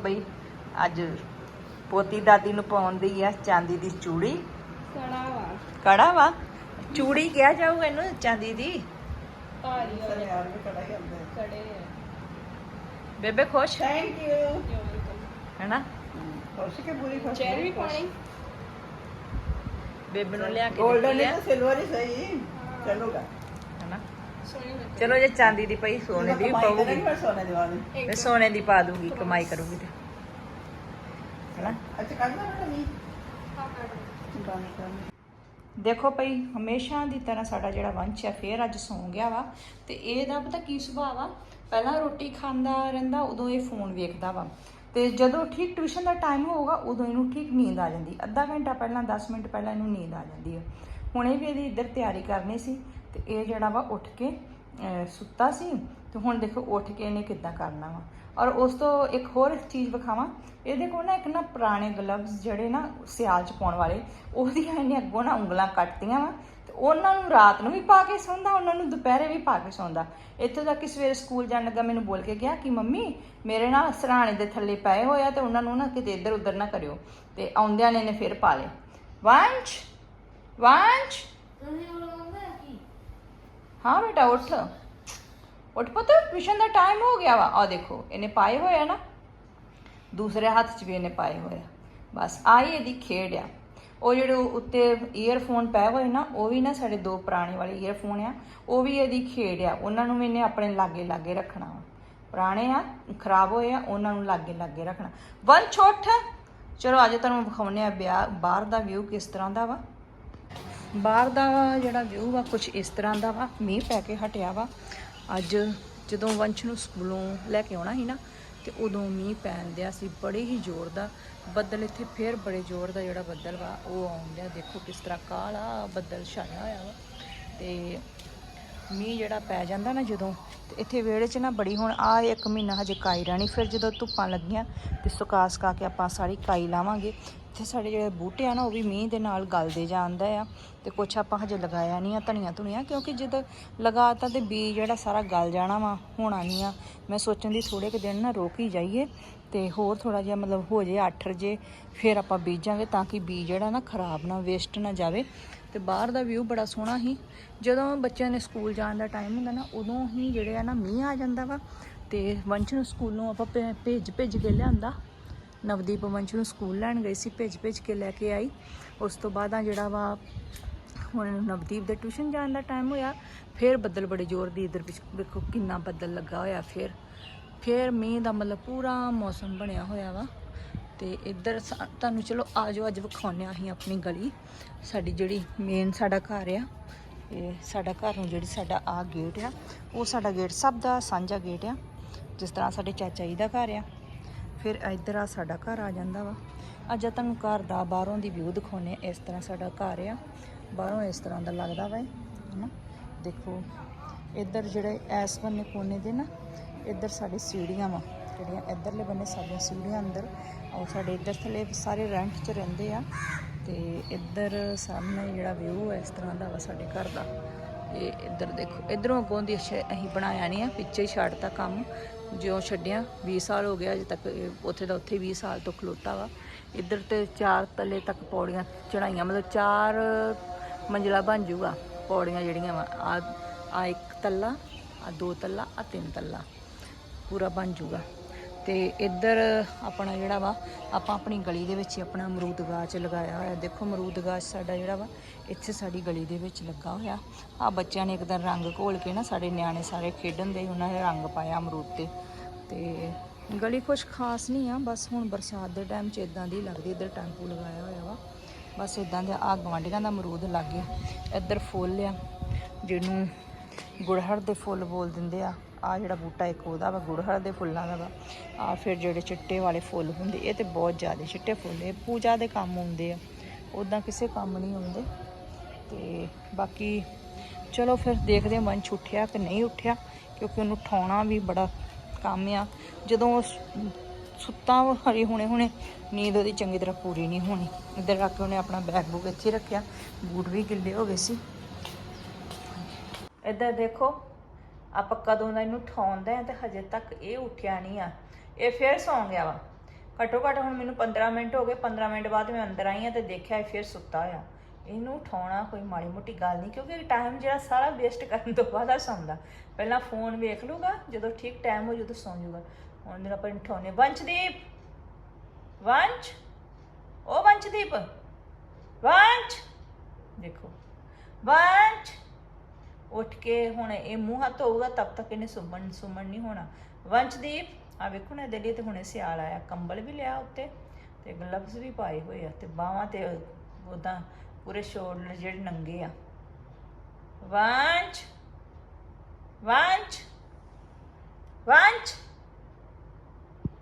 ਬਈ ਅੱਜ ਪੋਤੀ ਦਾਦੀ ਨੂੰ ਪਾਉਂਦੀ ਆ ਚਾਂਦੀ ਦੀ ਚੂੜੀ। ਕੜਾ ਵਾ। ਕੜਾ ਵਾ? ਚੂੜੀ ਕਿਹਾ ਜਾਊਗਾ ਇਹਨੂੰ ਚਾਂਦੀ ਦੀ? ਭਾਰੀ ਵਾਲੇ। ਯਾਰ ਵੀ ਕੜਾ ਹੀ ਆਉਂਦਾ ਕੜੇ ਆ। ਬੇਬੇ ਖੁਸ਼? ਥੈਂਕ ਯੂ ਹੈਨਾ? ਖੁਸ਼ ਕੇ ਪੂਰੀ ਖੁਸ਼ ਚੈਰ ਵੀ ਪਾਣੀ ਬੇਬੇ ਨੂੰ ਲਿਆ ਕੇ 골ਡਨ ਦਿੱਤੀ ਹੈ ਆ ਤਾਂ ਸਿਲਵਰ ਹੀ ਸਹੀ। ਚਲੂਗਾ। ਸੋਹਣੀ ਚਲੋ ਜੇ ਚਾਂਦੀ ਦੀ ਪਈ ਸੋਨੇ ਦੀ ਪਾਉਗੀ ਕਰਾਂਗੇ ਫਿਰ ਸੋਨੇ ਦੀ ਵਾਲੀ ਮੈਂ ਸੋਨੇ ਦੀ ਪਾ ਦੂੰਗੀ ਕਮਾਈ ਕਰੂੰਗੀ ਤੇ। ਹੈਨਾ? ਅੱਛਾ ਕੱਢ ਦੇਖੋ ਭਈ ਹਮੇਸ਼ਾ ਦੀ ਤਰ੍ਹਾਂ ਸਾਡਾ ਜਿਹੜਾ ਵੰਸ਼ ਹੈ ਫੇਰ ਅੱਜ ਸੌਂ ਗਿਆ ਵਾ। ਤੇ ਇਹਦਾ ਪਤਾ ਕੀ ਸੁਭਾਅ ਵਾ? ਪਹਿਲਾਂ ਰੋਟੀ ਖਾਂਦਾ ਰਹਿੰਦਾ ਉਦੋਂ ਇਹ ਫੋਨ ਵੇਖਦਾ ਵਾ। ਤੇ ਜਦੋਂ ਠੀਕ ਟਿਊਸ਼ਨ ਦਾ ਟਾਈਮ ਹੋਊਗਾ ਉਦੋਂ ਇਹਨੂੰ ਠੀਕ ਨੀਂਦ ਆ ਜਾਂਦੀ। ਅੱਧਾ ਘੰਟਾ ਪਹਿਲਾਂ 10 ਮਿੰਟ ਪਹਿਲਾਂ ਇਹਨੂੰ ਨੀਂਦ ਆ ਜਾਂਦੀ ਹੈ ਹੁਣੇ ਵੀ ਇਹਦੀ ਇੱਧਰ ਤਿਆਰੀ ਕਰਨੀ ਸੀ। ਤੇ ਇਹ ਜਿਹੜਾ ਵਾ ਉੱਠ ਕੇ ਸੁੱਤਾ ਸੀ ਤੇ ਹੁਣ ਦੇਖੋ ਉੱਠ ਕੇ ਇਹਨੇ ਕਿੱਦਾਂ ਕਰਨਾ ਵਾ। ਔਰ ਉਸ ਤੋਂ ਇੱਕ ਹੋਰ ਚੀਜ਼ ਵਿਖਾਵਾਂ, ਇਹਦੇ ਕੋਲ ਨਾ ਇੱਕ ਨਾ ਪੁਰਾਣੇ ਗਲਵਜ਼ ਜਿਹੜੇ ਨਾ ਸਿਆਲ ਚ ਪਾਉਣ ਵਾਲੇ, ਉਹਦੀਆਂ ਇਹਨੇ ਅੱਗੋਂ ਨਾ ਉਂਗਲਾਂ ਕੱਟਤੀਆਂ ਵਾ ਤੇ ਉਹਨਾਂ ਨੂੰ ਰਾਤ ਨੂੰ ਵੀ ਪਾ ਕੇ ਸੌਂਦਾ, ਉਹਨਾਂ ਨੂੰ ਦੁਪਹਿਰੇ ਵੀ ਪਾ ਕੇ ਸੌਂਦਾ। ਇੱਥੋਂ ਤੱਕ ਕਿ ਸਵੇਰੇ ਸਕੂਲ ਜਾਣ ਲੱਗਾ, ਮੈਨੂੰ ਬੋਲ ਕੇ ਗਿਆ ਕਿ ਮੰਮੀ, ਮੇਰੇ ਨਾਲ ਸਰਾਣੇ ਦੇ ਥੱਲੇ ਪਏ ਹੋਇਆ ਤੇ ਉਹਨਾਂ ਨੂੰ ਨਾ ਕਿਤੇ ਇੱਧਰ ਉੱਧਰ ਨਾ ਕਰਿਓ ਤੇ ਆਉਂਦਿਆਂ ਨੇ ਇਹਨੇ ਫਿਰ ਪਾ ਲਏ। ਵੰਸ਼ ਵੰਸ਼ ਹਾਂ ਬੇਟਾ ਉੱਠ ਉੱਠ ਪੁੱਤ ਟਿਊਸ਼ਨ ਦਾ ਟਾਈਮ ਹੋ ਗਿਆ ਵਾ ਆ ਦੇਖੋ ਇਹਨੇ ਪਾਏ ਹੋਏ ਆ ਨਾ ਦੂਸਰੇ ਹੱਥ 'ਚ ਵੀ ਇਹਨੇ ਪਾਏ ਹੋਏ ਆ ਬਸ ਆਈ ਇਹਦੀ ਖੇਡ ਆ ਉਹ ਜਿਹੜੇ ਉੱਤੇ ਈਅਰਫੋਨ ਪਏ ਹੋਏ ਨਾ ਉਹ ਵੀ ਨਾ ਸਾਡੇ ਦੋ ਪੁਰਾਣੇ ਵਾਲੇ ਈਅਰਫੋਨ ਆ ਉਹ ਵੀ ਇਹਦੀ ਖੇਡ ਆ ਉਹਨਾਂ ਨੂੰ ਵੀ ਇਹਨੇ ਆਪਣੇ ਲਾਗੇ ਲਾਗੇ ਰੱਖਣਾ ਵਾ ਪੁਰਾਣੇ ਆ ਖਰਾਬ ਹੋਏ ਆ ਉਹਨਾਂ ਨੂੰ ਲਾਗੇ ਲਾਗੇ ਰੱਖਣਾ ਵਨ ਛੋਟ ਚਲੋ ਅੱਜ ਤੁਹਾਨੂੰ ਵਿਖਾਉਨੇ ਆ ਵਿਆਹ ਬਾਹਰ ਦਾ ਵਿਊ ਕਿਸ ਤਰ੍ਹਾਂ ਦਾ ਵਾ ਬਾਹਰ ਦਾ ਜਿਹੜਾ ਵਿਊ ਆ ਕੁਝ ਇਸ ਤਰ੍ਹਾਂ ਦਾ ਵਾ, ਮੀਂਹ ਪੈ ਕੇ ਹਟਿਆ ਵਾ। ਅੱਜ ਜਦੋਂ ਵੰਸ਼ ਨੂੰ ਸਕੂਲੋਂ ਲੈ ਕੇ ਆਉਣਾ ਸੀ ਨਾ, ਤੇ ਉਦੋਂ ਮੀਂਹ ਪੈਣ ਦਿਆ ਸੀ, ਬੜੇ ਹੀ ਜ਼ੋਰ ਦਾ। ਬੱਦਲ ਇੱਥੇ ਫੇਰ ਬੜੇ ਜ਼ੋਰ ਦਾ ਜਿਹੜਾ ਬੱਦਲ ਵਾ, ਉਹ ਆਉਣ ਦੇਖੋ ਕਿਸ ਤਰ੍ਹਾਂ ਕਾਲਾ ਬੱਦਲ ਛਾਇਆ ਹੋਇਆ ਵਾ। ਤੇ ਮੀਂਹ ਜਿਹੜਾ ਪੈ ਜਾਂਦਾ ਨਾ ਜਦੋਂ, ਤੇ ਇੱਥੇ ਵਿਹੜੇ 'ਚ ਨਾ ਬੜੀ ਹੁਣ ਆ ਇੱਕ ਮਹੀਨਾ ਹਜੇ ਕਾਈ ਰਹਿਣੀ ਫਿਰ ਜਦੋਂ ਧੁੱਪਾਂ ਲੱਗੀਆਂ, ਤੇ ਸੁਕਾ ਸੁਕਾ ਕੇ ਆਪਾਂ ਸਾਰੀ ਕਾਈ ਲਾਵਾਂਗੇ। ਇੱਥੇ ਸਾਡੇ ਜਿਹੜੇ ਬੂਟੇ ਆ ਨਾ, ਉਹ ਵੀ ਮੀਂਹ ਦੇ ਨਾਲ ਗਲਦੇ ਜਾਂਦਾ ਆ। ਤੇ ਕੁਛ ਆਪਾਂ ਹਜੇ ਲਗਾਇਆ ਨਹੀਂ ਆ, ਧਨੀਆ ਧੁਨੀਆ, ਕਿਉਂਕਿ ਜਦ ਲਗਾਤਾ ਤੇ ਬੀਜ ਜਿਹੜਾ ਸਾਰਾ ਗਲ ਜਾਣਾ ਵਾ, ਹੋਣਾ ਨਹੀਂ ਆ। ਮੈਂ ਸੋਚਣ ਦੀ ਥੋੜੇ ਕੁ ਦਿਨ ਨਾ ਰੋਕ ਹੀ ਜਾਈਏ ਤੇ ਹੋਰ ਥੋੜਾ ਜਿਹਾ ਮਤਲਬ ਹੋ ਜੇ 8 ਜੇ ਫਿਰ ਆਪਾਂ ਬੀਜਾਂਗੇ ਤਾਂ ਕਿ ਬੀਜ ਜਿਹੜਾ ਨਾ ਖਰਾਬ ਨਾ ਵੇਸਟ ਨਾ ਜਾਵੇ। ਤੇ ਬਾਹਰ ਦਾ ਵਿਊ ਬੜਾ ਸੋਹਣਾ ਸੀ। ਜਦੋਂ ਬੱਚਿਆਂ ਨੇ ਸਕੂਲ ਜਾਣ ਦਾ ਟਾਈਮ ਹੁੰਦਾ ਨਾ, ਉਦੋਂ ਹੀ ਜਿਹੜੇ ਆ ਨਾ ਮੀਂਹ ਆ ਜਾਂਦਾ ਵਾ। ਤੇ ਵੰਸ਼ ਨੂੰ ਸਕੂਲ ਨੂੰ ਆਪਾਂ ਭੇ- ਭੇਜ ਭੇਜ ਕੇ ਲਿਆਂਦਾ। ਨਵਦੀਪ ਵੰਸ਼ ਨੂੰ ਸਕੂਲ ਲੈਣ ਗਈ ਸੀ, ਭੇਜ ਭੇਜ ਕੇ ਲੈ ਕੇ ਆਈ। ਉਸ ਤੋਂ ਬਾਅਦ ਆ ਜਿਹੜਾ ਵਾ, ਹੁਣ ਨਵਦੀਪ ਦੇ ਟਿਊਸ਼ਨ ਜਾਣ ਦਾ ਟਾਈਮ ਹੋਇਆ, ਫਿਰ ਬੱਦਲ ਬੜੇ ਜ਼ੋਰ ਦੀ ਇਧਰ ਵਿੱਚ ਵੇਖੋ ਕਿੰਨਾ ਬੱਦਲ ਲੱਗਾ ਹੋਇਆ ਫਿਰ। ਫਿਰ ਮੀਂਹ ਦਾ ਮਤਲਬ ਪੂਰਾ ਮੌਸਮ ਬਣਿਆ ਹੋਇਆ ਵਾ। ਤੇ ਇੱਧਰ ਸਾ- ਤੁਹਾਨੂੰ ਚਲੋ ਆਜੋ, ਅੱਜ ਵਿਖਾਉਂਦੇ ਹਾਂ ਅਸੀਂ ਆਪਣੀ ਗਲੀ। ਸਾਡੀ ਜਿਹੜੀ ਮੇਨ ਸਾਡਾ ਘਰ ਆ, ਇਹ ਸਾਡਾ ਘਰ ਨੂੰ ਜਿਹੜੀ ਸਾਡਾ ਆ ਗੇਟ ਆ, ਉਹ ਸਾਡਾ ਗੇਟ ਸਭ ਦਾ ਸਾਂਝਾ ਗੇਟ ਆ, ਜਿਸ ਤਰ੍ਹਾਂ ਸਾਡੇ ਚਾਚਾ ਜੀ ਦਾ ਘਰ ਆ। ਫਿਰ ਇੱਧਰ ਆ ਸਾਡਾ ਘਰ ਆ ਜਾਂਦਾ ਵਾ। ਅੱਜ ਆ ਤੁਹਾਨੂੰ ਘਰ ਦਾ ਬਾਹਰੋਂ ਦੀ ਵਿਊ ਦਿਖਾਉਨੇ ਇਸ ਤਰ੍ਹਾਂ ਸਾਡਾ ਘਰ ਆ। ਬਾਹਰੋਂ ਇਸ ਤਰ੍ਹਾਂ ਦਾ ਲੱਗਦਾ ਵਾ ਇਹ, ਹਨਾ? ਦੇਖੋ ਇੱਧਰ ਜਿਹੜੇ ਐਸ ਬੰਨੇ ਕੋਨੇ ਦੇ ਨਾ ਇੱਧਰ ਸਾਡੇ ਸੀੜੀਆਂ ਵਾ। ਜਿਹੜੀਆਂ ਇੱਧਰਲੇ ਬੰਨੇ ਸਾਡੀਆਂ ਸੀੜੀਆਂ ਅੰਦਰ ਔਰ ਸਾਡੇ ਇੱਧਰ ਥੱਲੇ ਸਾਰੇ ਰੈਂਟ 'ਚ ਰਹਿੰਦੇ ਆ। ਤੇ ਇੱਧਰ ਸਾਹਮਣੇ ਜਿਹੜਾ ਵਿਊ ਹੈ ਇਸ ਤਰ੍ਹਾਂ ਦਾ ਵਾ ਸਾਡੇ ਘਰ ਦਾ। ਇਹ ਇੱਧਰ ਦੇਖੋ, ਇਧਰੋਂ ਅੱਗੋਂ ਦੀ ਅੱਛਾ ਅਸੀਂ ਬਣਾਇਆ ਨਹੀਂ ਆ, ਪਿੱਛੇ ਹੀ ਛੱਡਤਾ ਕੰਮ, ਜਿਉਂ ਛੱਡਿਆ 20 ਸਾਲ ਹੋ ਗਿਆ ਅਜੇ ਤੱਕ ਉੱਥੇ ਦਾ ਉੱਥੇ 20 ਸਾਲ ਤੋਂ ਖਲੋਤਾ ਵਾ। ਇੱਧਰ ਤੇ ਚਾਰ ਤਲੇ ਤੱਕ ਪੌੜੀਆਂ ਚੜਾਈਆਂ ਮਤਲਬ ਚਾਰ ਮੰਜ਼ਲਾ ਬਣ ਜੂਗਾ, ਪੌੜੀਆਂ ਜਿਹੜੀਆਂ ਵਾ। ਆ ਆ ਇੱਕ ਤੱਲਾ ਆ ਦੋ ਤੱਲਾ ਆ ਤਿੰਨ ਤੱਲਾ, ਪੂਰਾ ਬਣ ਜੂਗਾ। ਤੇ ਇੱਧਰ ਆਪਣਾ ਜਿਹੜਾ ਵਾ, ਆਪਾਂ ਆਪਣੀ ਗਲੀ ਦੇ ਵਿੱਚ ਹੀ ਆਪਣਾ ਅਮਰੂਦ ਗਾছ ਲਗਾਇਆ ਹੋਇਆ। ਦੇਖੋ ਅਮਰੂਦ ਗਾਛ ਸਾਡਾ ਜਿਹੜਾ ਵਾ, ਇੱਥੇ ਸਾਡੀ ਗਲੀ ਦੇ ਵਿੱਚ ਲੱਗਾ ਹੋਇਆ। ਆ ਬੱਚਿਆਂ ਨੇ ਇੱਕ ਰੰਗ ਘੋਲ ਕੇ ਨਾ ਸਾਡੇ ਨਿਆਣੇ ਸਾਰੇ ਖੇਡਣ ਦੇ, ਉਹਨਾਂ ਨੇ ਰੰਗ ਪਾਇਆ ਅਮਰੂਦ ਤੇ। ਤੇ ਗਲੀ ਕੁਛ ਖਾਸ ਨਹੀਂ ਆ, ਬਸ ਹੁਣ ਬਰਸਾਤ ਦੇ ਟਾਈਮ 'ਚ ਇਦਾਂ ਦੀ ਲੱਗਦੀ, ਇੱਧਰ ਟੈਂਪੂ ਲਗਾਇਆ ਹੋਇਆ ਵਾ। ਬਸ ਇਦਾਂ ਦੇ ਆ ਗਵਾਂਢੀਆਂ ਦਾ ਅਮਰੂਦ ਲੱਗ ਗਿਆ। ਇੱਧਰ ਫੁੱਲ ਆ, ਜਿਹਨੂੰ ਗੁੜਹੜ ਦੇ ਫੁੱਲ ਬੋਲ ਦਿੰਦੇ ਆ। ਆ ਜਿਹੜਾ ਬੂਟਾ ਇੱਕ ਉਹਦਾ ਵਾ, ਗੁੜਹੜ ਦੇ ਫੁੱਲਾਂ ਦਾ ਵਾ। ਆ ਫਿਰ ਜਿਹੜੇ ਚਿੱਟੇ ਵਾਲੇ ਫੁੱਲ ਹੁੰਦੇ, ਇਹ ਤੇ ਬਹੁਤ ਜ਼ਿਆਦਾ ਚਿੱਟੇ ਫੁੱਲ ਇਹ ਪੂਜਾ ਦੇ ਕੰਮ ਆਉਂਦੇ ਆ। ਉਦਾਂ ਕਿਸੇ ਕੰਮ ਨਹੀਂ ਆਉਂਦੇ। ਤੇ ਬਾਕੀ ਚਲੋ ਫਿਰ ਦੇਖਦੇ ਹਾਂ ਮਨ 'ਚ ਉੱਠਿਆ ਕਿ ਨਹੀਂ ਉੱਠਿਆ, ਕਿਉਂਕਿ ਉਹਨੂੰ ਠਾਉਣਾ ਵੀ ਬੜਾ ਕੰਮ ਆ। ਜਦੋਂ ਉਹ ਸੁੱਤਾ ਵਾ ਹਰੀ ਹੁਣੇ ਹੁਣੇ, ਨੀਂਦ ਉਹਦੀ ਚੰਗੀ ਤਰ੍ਹਾਂ ਪੂਰੀ ਨਹੀਂ ਹੋਣੀ। ਇੱਧਰ ਰੱਖ ਕੇ ਉਹਨੇ ਆਪਣਾ ਬੈਗ ਬੁੱਕ ਇੱਥੇ ਰੱਖਿਆ। ਬੂਟ ਵੀ ਗਿੱਲੇ ਹੋ ਗਏ ਸੀ। ਇੱਧਰ ਦੇਖੋ, ਆਪਾਂ ਕਦੋਂ ਦਾ ਇਹਨੂੰ ਠਾਉਂਦੇ ਆ ਤੇ ਹਜੇ ਤੱਕ ਇਹ ਉੱਠਿਆ ਨਹੀਂ ਆ। ਇਹ ਫੇਰ ਸੌਂ ਗਿਆ ਵਾ। ਘੱਟੋ ਘੱਟ ਹੁਣ ਮੈਨੂੰ 15 ਮਿੰਟ ਹੋ ਗਏ 15 ਮਿੰਟ ਬਾਅਦ ਮੈਂ ਅੰਦਰ ਆਈ ਹਾਂ ਤੇ ਦੇਖਿਆ ਇਹ ਫਿਰ ਸੁੱਤਾ ਆ ਇਹਨੂੰ ਉਠਾਉਣਾ ਕੋਈ ਮਾੜੀ ਮੋਟੀ ਗੱਲ ਨਹੀਂ, ਕਿਉਂਕਿ ਟਾਈਮ ਜਿਹੜਾ ਸਾਰਾ ਵੇਸਟ ਕਰਨ ਤੋਂ ਬਾਅਦ ਆ ਸੌਂਦਾ। ਪਹਿਲਾਂ ਫੋਨ ਵੇਖ ਲੂਗਾ ਜਦੋਂ ਠੀਕ ਟਾਈਮ ਹੋ ਜਦੋਂ ਸੌਂ ਜਾਊਗਾ ਹੁਣ ਮੇਰਾ ਆਪਾਂ ਉਠਾਉਣੇ। ਵੰਸ਼ਦੀਪ! ਵੰਸ਼! ਉਹ ਵੰਸ਼ਦੀਪ! ਵੰਸ਼! ਦੇਖੋ। ਵੰਸ਼! ਉੱਠ ਕੇ ਹੁਣ ਇਹ ਮੂੰਹ ਹੱਥ ਧੋਊਗਾ, ਤਬ ਤੱਕ ਇਹਨੇ ਸੁਮਣ ਸੁਮਣ ਨਹੀਂ ਹੋਣਾ। ਵੰਸ਼ਦੀਪ ਆ ਵੇਖੋ ਨਾ ਇਹਦੇ ਲਈ ਤੇ ਹੁਣੇ ਸਿਆਲ ਆਇਆ। ਕੰਬਲ ਵੀ ਲਿਆ ਉੱਤੇ ਤੇ ਗਲਵਸ ਵੀ ਪਾਏ ਹੋਏ ਆ ਤੇ ਬਾਹਾਂ ਤੇ ਉਦਾਂ ਪੂਰੇ ਸ਼ੋਲਡਰ ਜਿਹੜੇ ਨੰਗੇ ਆ। ਵੰਸ਼ ਵੰਸ਼ ਵੰਸ਼।